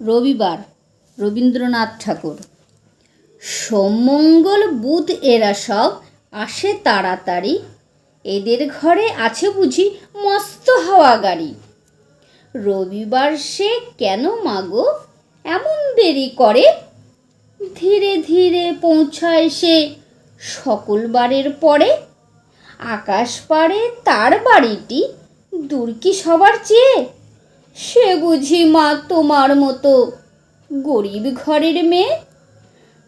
রবিবার রবীন্দ্রনাথ ঠাকুর। সোমমঙ্গল বুধ এরা সব আসে তাড়াতাড়ি। এদের ঘরে আছে বুঝি মস্ত হাওয়া গাড়ি। রবিবার সে কেন মাগো? এমন দেরি করে? ধীরে ধীরে পৌঁছায় সে সকল বারের পরে। আকাশ পাড়ে তার বাড়িটি। দূর কি সবার চেয়ে? সে বুঝি মা তোমার মতো। গরিব ঘরের মেয়ে?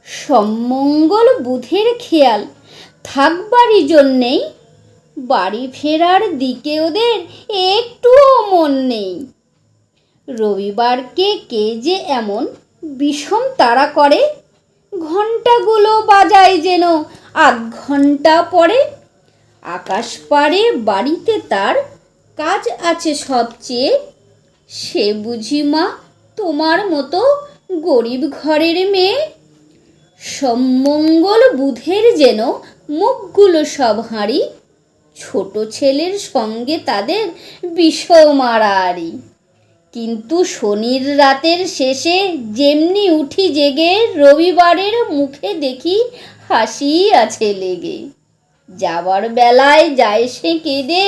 সম্মঙ্গল বুধের খেয়াল। থাকবারই জন্যেই বাড়ি ফেরার দিকে ওদের একটুও মন নেই। রবিবারকে কে যে এমন বিষম তাড়া করে? ঘন্টাগুলো বাজায় যেন আধ ঘণ্টা পরে। আকাশ পাড়ে বাড়িতে তার কাজ আছে সবচেয়ে। সে বুঝি মা তোমার মতো গরিব ঘরের মেয়ে? সম্মঙ্গল বুধের যেন মুখগুলো সব হাঁড়ি, ছোট ছেলের সঙ্গে তাদের বিষয় মারারি। কিন্তু শনির রাতের শেষে যেমনি উঠি জেগে, রবিবারের মুখে দেখি হাসি আছে লেগে। যাবার বেলায় যায় সে কেঁদে,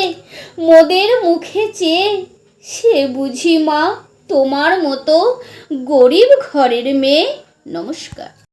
মোদের মুখে চেয়ে সে বুঝি মা তোমার মতো গরিব ঘরের মেয়ে? নমস্কার।